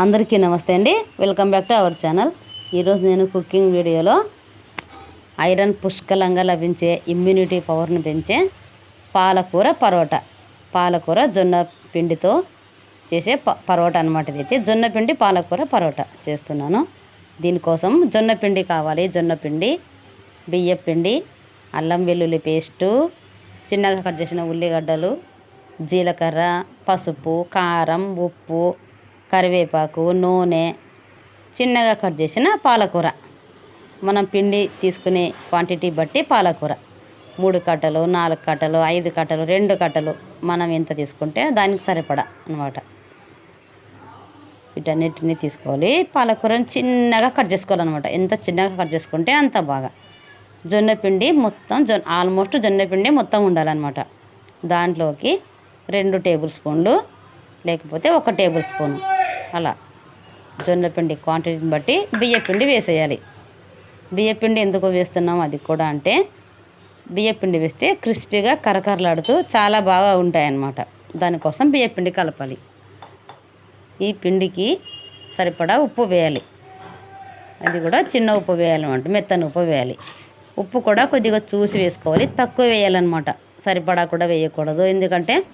అందరికీ నమస్తే అండి. Welcome back to our channel ఈరోజు నేను కుకింగ్ వీడియోలో ఐరన్ పుష్కలంగా లభించే ఇమ్యూనిటీ పవర్ని పెంచే పాలకూర పరోటా పాలకూర జొన్న పిండితో చేసే ప పరోటా అనమాట ఇదైతే జొన్న పిండి పాలకూర పరోటా చేస్తున్నాను. దీనికోసం జొన్న పిండి కావాలి. జొన్న పిండి బియ్య పిండి అల్లం వెల్లుల్లి పేస్టు చిన్నగా కట్ చేసిన ఉల్లిగడ్డలు జీలకర్ర పసుపు కారం ఉప్పు కరివేపాకు నూనె చిన్నగా కట్ చేసిన పాలకూర. మనం పిండి తీసుకునే క్వాంటిటీ బట్టి పాలకూర. మూడు కట్టలు నాలుగు కట్టలు ఐదు కట్టలు రెండు కట్టలు మనం ఎంత తీసుకుంటే దానికి సరిపడా అనమాట వీటన్నిటిని తీసుకోవాలి. పాలకూరని చిన్నగా కట్ చేసుకోవాలన్నమాట. ఎంత చిన్నగా కట్ చేసుకుంటే అంత బాగా. జొన్న పిండి మొత్తం జొన్న ఆల్మోస్ట్ జొన్న పిండి మొత్తం ఉండాలన్నమాట. దాంట్లోకి రెండు టేబుల్ స్పూన్లు లేకపోతే ఒక టేబుల్ స్పూన్. అలా జొన్న పిండి క్వాంటిటీని బట్టి బియ్యపిండి వేసేయాలి. బియ్యపిండి ఎందుకు వేస్తున్నాం? అది కూడా అంటే బియ్యపిండి వేస్తే క్రిస్పీగా కరకరలాడుతూ చాలా బాగా ఉంటాయన్నమాట. దానికోసం బియ్యపిండి కలపాలి. ఈ పిండికి సరిపడా ఉప్పు వేయాలి. అది కూడా చిన్న ఉప్పు వేయాలన్నమాట మెత్తని ఉప్పు వేయాలి. ఉప్పు కూడా కొద్దిగా చూసి వేసుకోవాలి. తక్కువ వేయాలన్నమాట. సరిపడా కూడా వేయకూడదు. ఎందుకంటే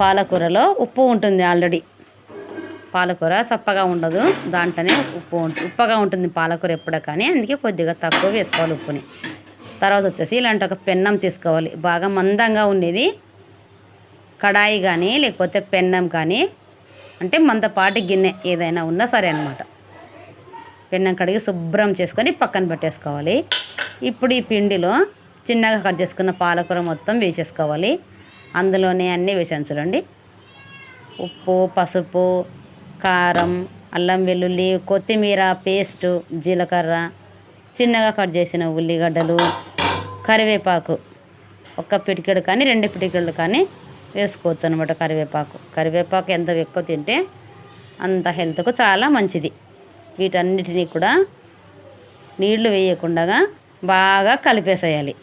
పాలకూరలో ఉప్పు ఉంటుంది ఆల్రెడీ. పాలకూర చప్పగా ఉండదు. దాంట్లోనే ఉప్పు ఉంటుంది ఉప్పగా ఉంటుంది పాలకూర ఎప్పుడో కానీ. అందుకే కొద్దిగా తక్కువ వేసుకోవాలి ఉప్పుని. తర్వాత వచ్చేసి ఇలాంటి ఒక పెన్నం తీసుకోవాలి. బాగా మందంగా ఉండేది. కడాయి కానీ లేకపోతే పెన్నం కానీ అంటే మందపాటి గిన్నె ఏదైనా ఉన్నా సరే అనమాట పెన్నం కడిగి శుభ్రం చేసుకొని పక్కన పెట్టేసుకోవాలి. ఇప్పుడు ఈ పిండిలో చిన్నగా కట్ చేసుకున్న పాలకూర మొత్తం వేసేసుకోవాలి. అందులోనే అన్నీ వేసాను చూడండి. ఉప్పు పసుపు కారం అల్లం వెల్లుల్లి కొత్తిమీర పేస్టు జీలకర్ర చిన్నగా కట్ చేసిన ఉల్లిగడ్డలు కరివేపాకు. ఒక్క పిటికెడు కానీ రెండు పిటికెళ్ళు కానీ వేసుకోవచ్చు అనమాట కరివేపాకు. కరివేపాకు ఎంత ఎక్కువ తింటే అంత హెల్త్కు చాలా మంచిది. వీటన్నిటినీ కూడా నీళ్ళు వేయకుండా బాగా కలిపేసేయాలి.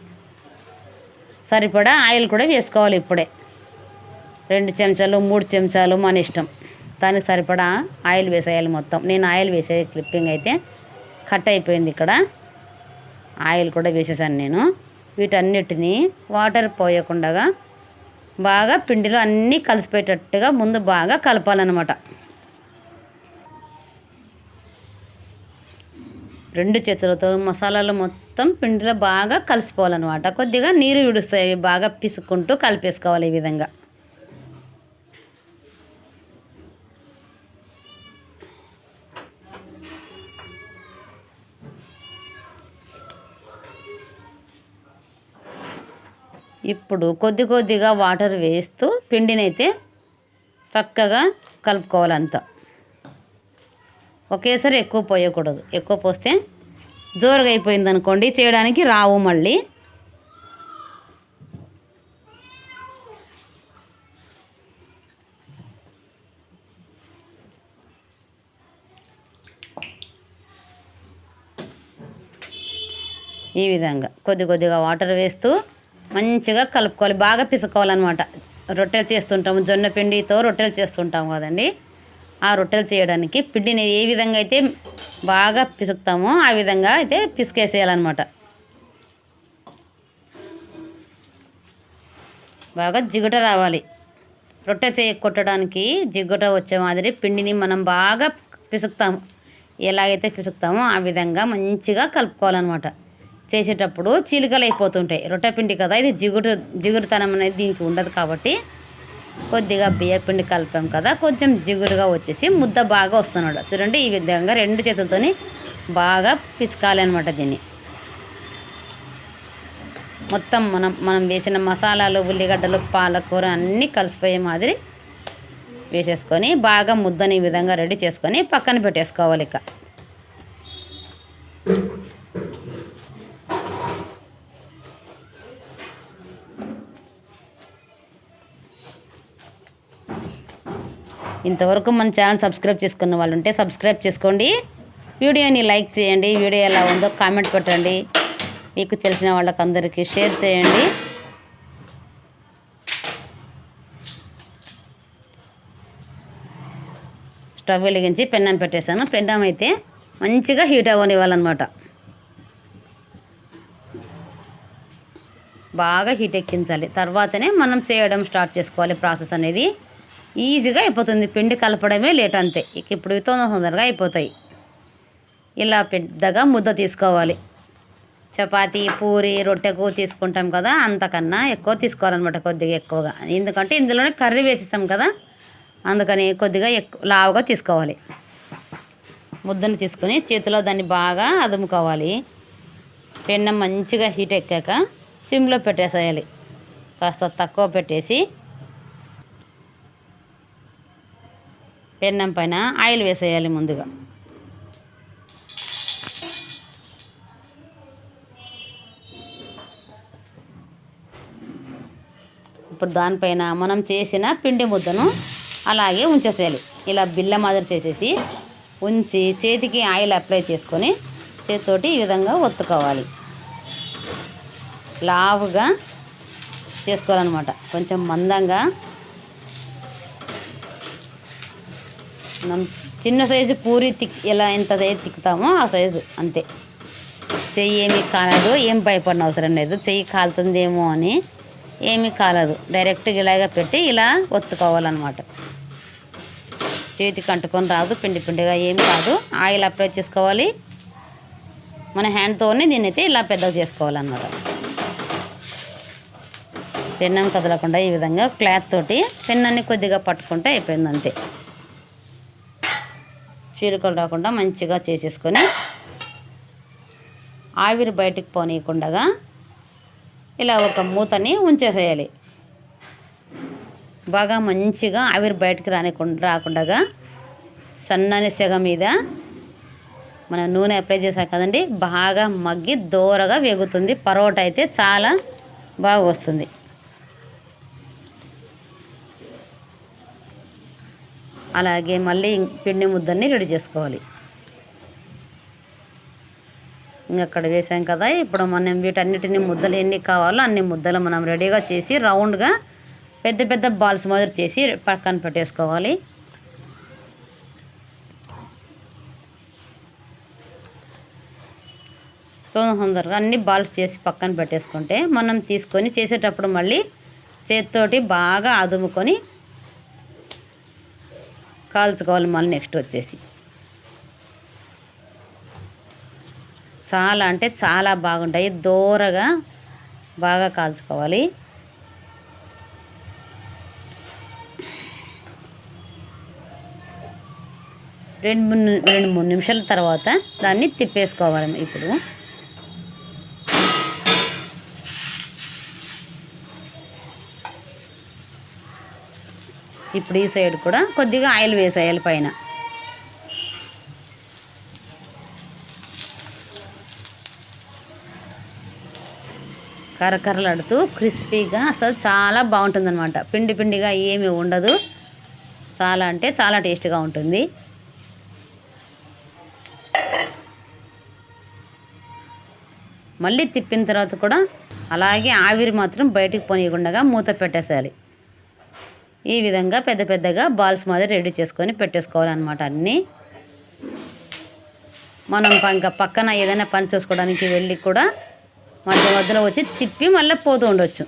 సరిపడా ఆయిల్ కూడా వేసుకోవాలి ఇప్పుడే. రెండు చెంచాలు మూడు చెంచాలు మన ఇష్టం. దానికి సరిపడా ఆయిల్ వేసేయాలి మొత్తం. నేను ఆయిల్ వేసే క్లిప్పింగ్ అయితే కట్ అయిపోయింది ఇక్కడ. ఆయిల్ కూడా వేసేసాను నేను. వీటన్నిటిని వాటర్ పోయకుండా బాగా పిండిలో అన్నీ కలిసిపోయేటట్టుగా ముందు బాగా కలపాలన్నమాట. రెండు చేతులతో మసాలాలు మొత్తం పిండిలో బాగా కలిసిపోవాలన్నమాట. కొద్దిగా నీరు విడుస్తాయి అవి బాగా పిసుక్కుంటూ కలిపేసుకోవాలి ఈ విధంగా. ఇప్పుడు కొద్ది కొద్దిగా వాటర్ వేస్తూ పిండినైతే చక్కగా కలుపుకోవాలి అంతా. ఒకేసారి ఎక్కువ పోయకూడదు. ఎక్కువ పోస్తే జోరుగా అయిపోయింది అనుకోండి చేయడానికి రావు మళ్ళీ. ఈ విధంగా కొద్ది కొద్దిగా వాటర్ వేస్తూ మంచిగా కలుపుకోవాలి బాగా పిసుకోవాలన్నమాట రొట్టెలు చేస్తుంటాము జొన్న పిండితో రొట్టెలు చేస్తుంటాము కదండి. ఆ రొట్టెలు చేయడానికి పిండిని ఏ విధంగా అయితే బాగా పిసుకుతామో ఆ విధంగా అయితే పిసికేసేయాలన్నమాట. బాగా జిగుట రావాలి. రొట్టె చేయ కొట్టడానికి జిగుట వచ్చే మాదిరి పిండిని మనం బాగా పిసుకుతాము. ఎలాగైతే పిసుకుతామో ఆ విధంగా మంచిగా కలుపుకోవాలన్నమాట. చేసేటప్పుడు చీలికలు అయిపోతుంటాయి. రొట్టె పిండి కదా ఇది జిగురు జిగురుతనం అనేది దీనికి ఉండదు కాబట్టి కొద్దిగా బియ్యపిండి కలిపాం కదా కొంచెం జిగురుగా వచ్చేసి ముద్ద బాగా వస్తున్నాడు చూడండి ఈ విధంగా రెండు చేతులతోని బాగా పిసకాలి అనమాట దీన్ని. మొత్తం మనం మనం వేసిన మసాలాలు ఉల్లిగడ్డలు పాలకూర అన్నీ కలిసిపోయే మాదిరి వేసేసుకొని బాగా ముద్దని ఈ విధంగా రెడీ చేసుకొని పక్కన పెట్టేసుకోవాలి ఇక. ఇంతవరకు మన ఛానల్ సబ్స్క్రైబ్ చేసుకున్న వాళ్ళు ఉంటే సబ్స్క్రైబ్ చేసుకోండి. వీడియోని లైక్ చేయండి. వీడియో ఎలా ఉందో కామెంట్ పెట్టండి మీకు తెలిసిన వాళ్ళకి అందరికీ షేర్ చేయండి. స్టవ్ వెలిగించి పెన్నం పెట్టేశాను. పెన్నం అయితే మంచిగా హీట్ అవ్వనివ్వాలన్నమాట. బాగా హీట్ ఎక్కించాలి. తర్వాతనే మనం చేయడం స్టార్ట్ చేసుకోవాలి ప్రాసెస్ అనేది. ఈజీగా అయిపోతుంది. పిండి కలపడమే లేట్ అంతే. ఇక ఇప్పుడు తొందర తొందరగా అయిపోతాయి. ఇలా పెద్దగా ముద్ద తీసుకోవాలి. చపాతి పూరి రొట్టెకు తీసుకుంటాం కదా అంతకన్నా ఎక్కువ తీసుకోవాలన్నమాట కొద్దిగా ఎక్కువగా. ఎందుకంటే ఇందులోనే కర్రీ వేసేసాం కదా అందుకని కొద్దిగా ఎక్కువ లావుగా తీసుకోవాలి. ముద్దను తీసుకొని చేతిలో దాన్ని బాగా అదుముకోవాలి. పెన్నం మంచిగా హీట్ ఎక్కాక సిమ్లో పెట్టేసేయాలి. కాస్త తక్కువ పెట్టేసి పెన్నం పైన ఆయిల్ వేసేయాలి ముందుగా. ఇప్పుడు దానిపైన మనం చేసిన పిండి ముద్దను అలాగే ఉంచేసేయాలి. ఇలా బిల్ల మాదిరి చేసేసి ఉంచి చేతికి ఆయిల్ అప్లై చేసుకొని చేతితోటి ఈ విధంగా ఒత్తుకోవాలి. లావుగా చేసుకోవాలన్నమాట. కొంచెం మందంగా మనం చిన్న సైజు పూరి తిక్ ఎలా ఎంత సైజు తిక్కుతామో ఆ సైజు అంతే. చెయ్యి ఏమీ కాలదు ఏం భయపడిన అవసరం లేదు. చెయ్యి కాలుతుందేమో అని ఏమీ కాలదు. డైరెక్ట్గా ఇలాగ పెట్టి ఇలా ఒత్తుకోవాలన్నమాట. చేతికి అంటుకొని రాదు పిండి పిండిగా ఏం కాదు. ఆయిల్ అప్లై చేసుకోవాలి. మన హ్యాండ్తోనే దీన్ని అయితే ఇలా పెద్దగా చేసుకోవాలన్నమాట. పెన్నం కదలకుండా ఈ విధంగా క్లాత్ తోటి పెన్నాన్ని కొద్దిగా పట్టుకుంటే అయిపోయింది అంతే చీలికలు రాకుండా మంచిగా చేసేసుకొని ఆవిరి బయటికి పోనీయకుండా ఇలా ఒక మూతని ఉంచేసేయాలి. బాగా మంచిగా ఆవిరి బయటికి రానికుండా రాకుండా సన్నని సెగ మీద మనం నూనె అప్లై చేసాం కదండి బాగా మగ్గి దూరగా వేగుతుంది. పరోటా అయితే చాలా బాగా వస్తుంది. అలాగే మళ్ళీ పిండి ముద్దని రెడీ చేసుకోవాలి. ఇంకా అక్కడ వేసాం కదా ఇప్పుడు మనం వీటన్నిటిని ముద్దలు ఎన్ని కావాలో అన్ని ముద్దలు మనం రెడీగా చేసి రౌండ్గా పెద్ద పెద్ద బాల్స్ మాదిరి చేసి పక్కన పెట్టేసుకోవాలి. తొందరగా అన్ని బాల్స్ చేసి పక్కన పెట్టేసుకుంటే మనం తీసుకొని చేసేటప్పుడు మళ్ళీ చేతితోటి బాగా అదుముకొని కాల్చుకోవాలి మళ్ళీ నెక్స్ట్ వచ్చేసి. చాలా అంటే చాలా బాగుంటాయి. దూరగా బాగా కాల్చుకోవాలి. రెండు మూడు రెండు మూడు నిమిషాల తర్వాత దాన్ని తిప్పేసుకోవాలి ఇప్పుడు. ఇప్పుడు ఈ సైడ్ కూడా కొద్దిగా ఆయిల్ వేసేయాలి పైన. కరకరలాడుతూ క్రిస్పీగా అసలు చాలా బాగుంటుందన్నమాట. పిండి పిండిగా ఏమీ ఉండదు. చాలా అంటే చాలా టేస్ట్గా ఉంటుంది. మళ్ళీ తిప్పిన తర్వాత కూడా అలాగే ఆవిరి మాత్రం బయటికి పోనీయకుండా మూత పెట్టేసేయాలి. ఈ విధంగా పెద్ద పెద్దగా బాల్స్ మాదిరి రెడీ చేసుకొని పెట్టేసుకోవాలన్నమాట అన్నీ. మనం ఇంకా పక్కన ఏదైనా పని చేసుకోవడానికి వెళ్ళి కూడా మధ్య మధ్యలో వచ్చి తిప్పి మళ్ళీ పోతూ ఉండొచ్చు.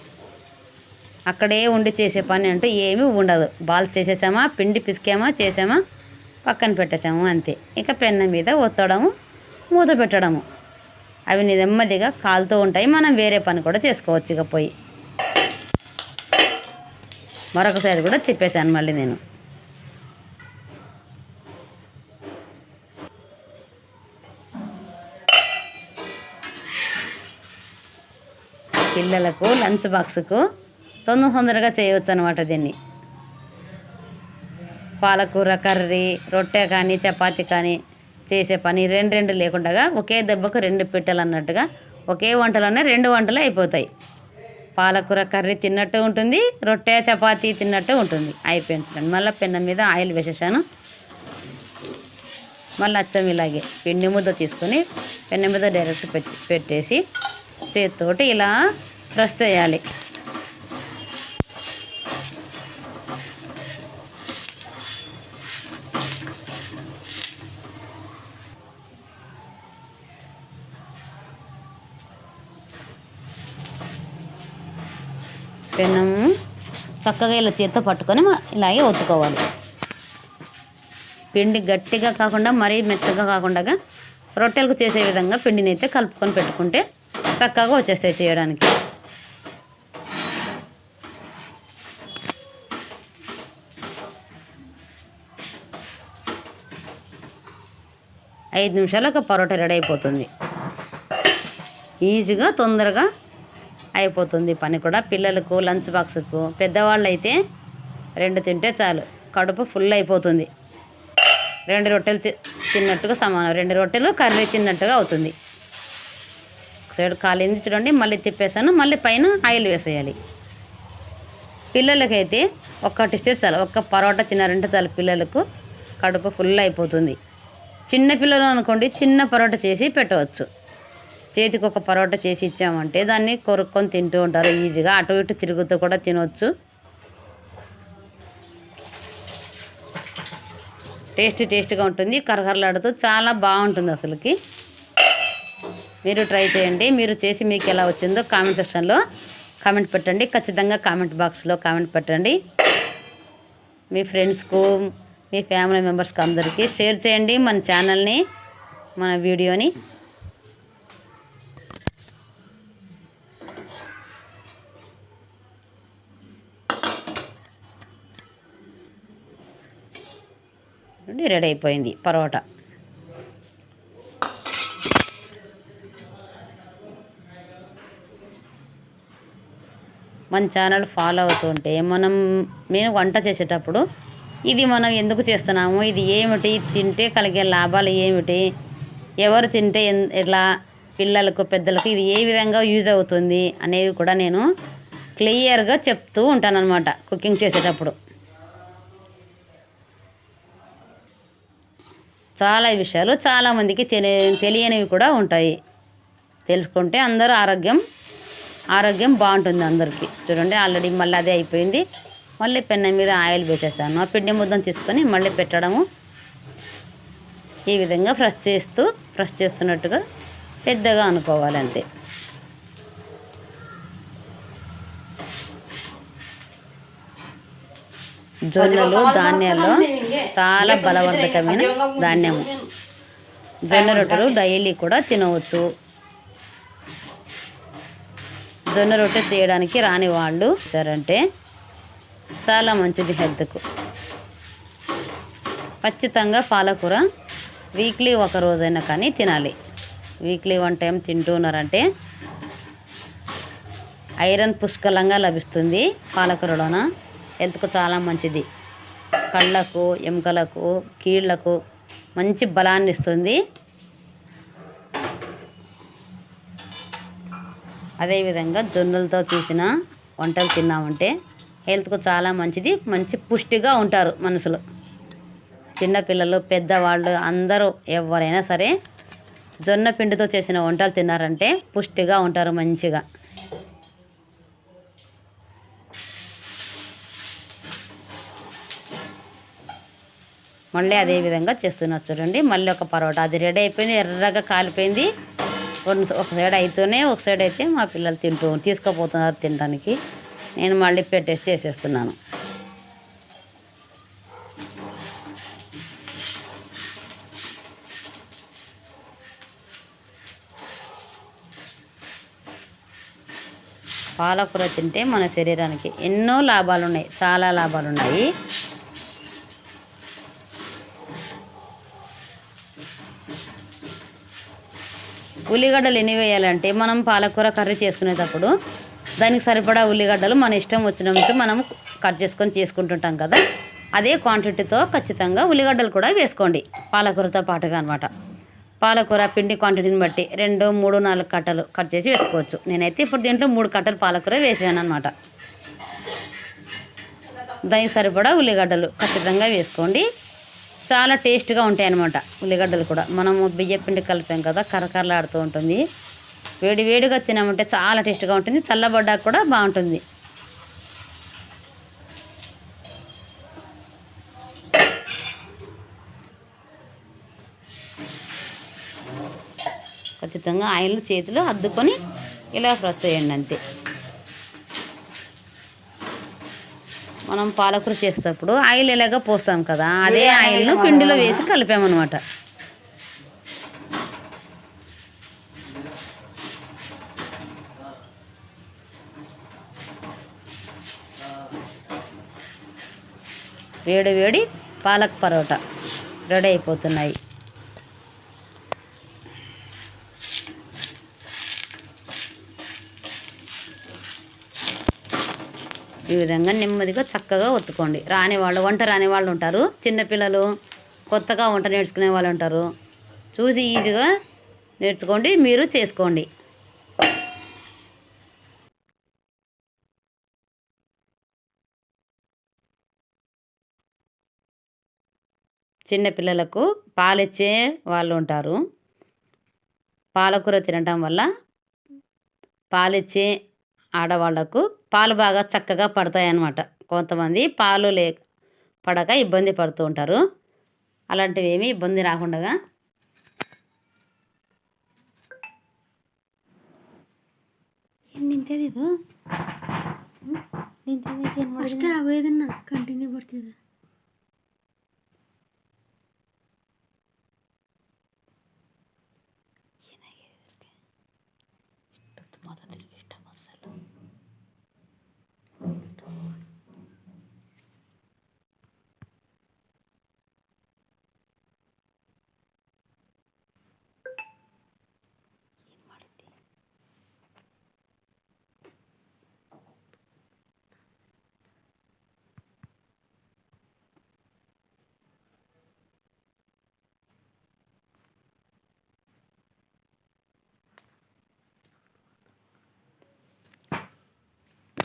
అక్కడే ఉండి చేసే పని అంటూ ఏమీ ఉండదు. బాల్స్ చేసేసామా పిండి పిసికామా చేసామా పక్కన పెట్టేసాము అంతే. ఇక పెన్న మీద ఒత్తడము మూత పెట్టడము. అవి నెమ్మదిగా కాలుతూ ఉంటాయి. మనం వేరే పని కూడా చేసుకోవచ్చు ఇక పోయి. మరొక సైడ్ కూడా తిప్పేశాను మళ్ళీ నేను. పిల్లలకు లంచ్ బాక్స్కు తొందర తొందరగా చేయవచ్చు అనమాట దీన్ని. పాలకూర కర్రీ రొట్టె కానీ చపాతి కానీ చేసే పని రెండు రెండు లేకుండా ఒకే దెబ్బకు రెండు పిట్టలు అన్నట్టుగా ఒకే వంటలోనే రెండు వంటలు అయిపోతాయి. పాలకూర కర్రీ తిన్నట్టు ఉంటుంది రొట్టె చపాతీ తిన్నట్టు ఉంటుంది. అయిపోయింది మళ్ళీ పెన్నం మీద ఆయిల్ వేసేసాను. మళ్ళీ అచ్చం ఇలాగే పిండి ముద్ద తీసుకొని పెన్న మీద డైరెక్ట్ పెట్టి పెట్టేసి చేతితోటి ఇలా ప్రెస్ చేయాలి. చక్కగా ఇలా చేత్తో పట్టుకొని ఇలాగే ఒత్తుకోవాలి. పిండి గట్టిగా కాకుండా మరీ మెత్తగా కాకుండా రొట్టెలకు చేసే విధంగా పిండిని అయితే కలుపుకొని పెట్టుకుంటే చక్కగా వచ్చేస్తాయి చేయడానికి. ఐదు నిమిషాలు ఒక పరోటా రెడీ అయిపోతుంది. ఈజీగా తొందరగా అయిపోతుంది పని కూడా. పిల్లలకు లంచ్ బాక్స్కు పెద్దవాళ్ళు అయితే రెండు తింటే చాలు. కడుపు ఫుల్ అయిపోతుంది. రెండు రొట్టెలు తి తిన్నట్టుగా సమానం. రెండు రొట్టెలు కర్రీ తిన్నట్టుగా అవుతుంది. సైడ్ కాలింది చూడండి మళ్ళీ తిప్పేసాను మళ్ళీ పైన ఆయిల్ వేసేయాలి. పిల్లలకైతే ఒక్కటి ఇస్తే చాలు. ఒక్క పరోటా తిన్నారంటే చాలు పిల్లలకు కడుపు ఫుల్ అయిపోతుంది. చిన్న పిల్లలు అనుకోండి చిన్న పరోటా చేసి పెట్టవచ్చు. చేతికి ఒక పరోటా చేసి ఇచ్చామంటే దాన్ని కొరుక్కొని తింటూ ఉంటారు. ఈజీగా అటు ఇటు తిరుగుతూ కూడా తినవచ్చు టేస్ట్ టేస్ట్గా ఉంటుంది. కరకరలాడుతూ చాలా బాగుంటుంది అసలుకి. మీరు ట్రై చేయండి. మీరు చేసి మీకు ఎలా వచ్చిందో కామెంట్ సెక్షన్లో కామెంట్ పెట్టండి. ఖచ్చితంగా కామెంట్ బాక్స్లో కామెంట్ పెట్టండి. మీ ఫ్రెండ్స్కు మీ ఫ్యామిలీ మెంబర్స్కి అందరికీ షేర్ చేయండి మన ఛానల్ని మన వీడియోని. రెడీ అయిపోయింది పరోటా. మన ఛానల్ ఫాలో అవుతుంటే మనం నేను వంట చేసేటప్పుడు ఇది మనం ఎందుకు చేస్తున్నాము ఇది ఏమిటి తింటే కలిగే లాభాలు ఏమిటి ఎవరు తింటే ఎట్లా పిల్లలకు పెద్దలకు ఇది ఏ విధంగా యూజ్ అవుతుంది అనేది కూడా నేను క్లియర్గా చెప్తూ ఉంటాను అనమాట కుకింగ్ చేసేటప్పుడు. చాలా విషయాలు చాలామందికి తెలి తెలియనివి కూడా ఉంటాయి. తెలుసుకుంటే అందరూ ఆరోగ్యం ఆరోగ్యం బాగుంటుంది అందరికీ. చూడండి ఆల్రెడీ మళ్ళీ అదే అయిపోయింది. మళ్ళీ పెన్న మీద ఆయిల్ వేసేసాను. ఆ పిండి ముద్దను తీసుకొని మళ్ళీ పెట్టడము. ఈ విధంగా ఫ్రెష్ చేస్తూ ఫ్రెష్ చేస్తున్నట్టుగా పెద్దగా అనుకోవాలి అంతే జొన్నలు ధాన్యాల్లో చాలా బలవర్ధకమైన ధాన్యము. జొన్న రొట్టెలు డైలీ కూడా తినవచ్చు. జొన్న రొట్టె చేయడానికి రాని వాళ్ళు సరంటే చాలా మంచిది హెల్త్కు. ఖచ్చితంగా పాలకూర వీక్లీ ఒక రోజైనా కానీ తినాలి. వీక్లీ వన్ టైం తింటూ ఉన్నారంటే ఐరన్ పుష్కలంగా లభిస్తుంది పాలకూరలోన. హెల్త్కు చాలా మంచిది. కళ్ళకు ఎముకలకు కీళ్ళకు మంచి బలాన్ని ఇస్తుంది. అదేవిధంగా జొన్నలతో చేసిన వంటలు తిన్నామంటే హెల్త్కు చాలా మంచిది మంచి పుష్టిగా ఉంటారు మనుషులు చిన్నపిల్లలు పెద్దవాళ్ళు అందరూ ఎవరైనా సరే జొన్న పిండితో చేసిన వంటలు తిన్నారంటే పుష్టిగా ఉంటారు మంచిగా. మళ్ళీ అదే విధంగా చేస్తున్నారు చూడండి. మళ్ళీ ఒక పరోటా. అది రెడీ అయిపోయింది ఎర్రగా కాలిపోయింది. ఒక సైడ్ అయితేనే ఒక సైడ్ అయితే మా పిల్లలు తింటూ తీసుకుపోతున్నారు తినడానికి. నేను మళ్ళీ పెట్టేసి చేసేస్తున్నాను. పాలకూర తింటే మన శరీరానికి ఎన్నో లాభాలు ఉన్నాయి చాలా లాభాలు ఉన్నాయి ఉల్లిగడ్డలు ఎన్ని వేయాలంటే మనం పాలకూర కర్రీ చేసుకునేటప్పుడు దానికి సరిపడా ఉల్లిగడ్డలు మన ఇష్టం వచ్చినట్టు మనం కట్ చేసుకొని చేసుకుంటుంటాం కదా. అదే క్వాంటిటీతో ఖచ్చితంగా ఉల్లిగడ్డలు కూడా వేసుకోండి. పాలకూరతో పాటుగా అనమాట పాలకూర పిండి క్వాంటిటీని బట్టి రెండు మూడు నాలుగు కట్టలు కట్ చేసి వేసుకోవచ్చు. నేనైతే ఇప్పుడు దీంట్లో మూడు కట్టలు పాలకూర వేసాను అనమాట దానికి సరిపడా ఉల్లిగడ్డలు ఖచ్చితంగా వేసుకోండి. చాలా టేస్ట్గా ఉంటాయి అనమాట ఉల్లిగడ్డలు కూడా. మనము బియ్య పిండి కలిపాం కదా కరకరలాడుతూ ఉంటుంది. వేడి వేడిగా తినమంటే చాలా టేస్ట్గా ఉంటుంది చల్లబడ్డాక కూడా బాగుంటుంది. ఖచ్చితంగా ఆయిల్ చేతిలో అద్దుకొని ఇలా ఫ్రై చేయండి అంతే. మనం పాలకూర చేసేటప్పుడు ఆయిల్ ఎలాగ పోస్తాం కదా అదే ఆయిల్ను పిండిలో వేసి కలిపామన్నమాట. వేడి వేడి పాలక్ పరోటా రెడీ అయిపోతున్నాయి. ఈ విధంగా నెమ్మదిగా చక్కగా ఒత్తుకోండి. రాని వాళ్ళు వంట రాని వాళ్ళు ఉంటారు. చిన్నపిల్లలు కొత్తగా వంట నేర్చుకునే వాళ్ళు ఉంటారు. చూసి ఈజీగా నేర్చుకోండి మీరు చేసుకోండి. చిన్నపిల్లలకు పాలిచ్చే వాళ్ళు ఉంటారు. పాలకూర తినటం వల్ల పాలిచ్చే ఆడవాళ్లకు పాలు బాగా చక్కగా పడతాయి అన్నమాట కొంతమంది పాలు లే పడక ఇబ్బంది పడుతూ ఉంటారు అలాంటివి ఏమీ ఇబ్బంది రాకుండా ನಿಂತಿದ್ದು ಇದು ನಿಂತಿದ್ದಕ್ಕೆ ಏನು ಅಷ್ಟೇ ಆಗೋದನ್ನ ಕಂಟಿನ್ಯೂ ಬರ್ತಿದೆ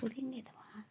昨天给的吧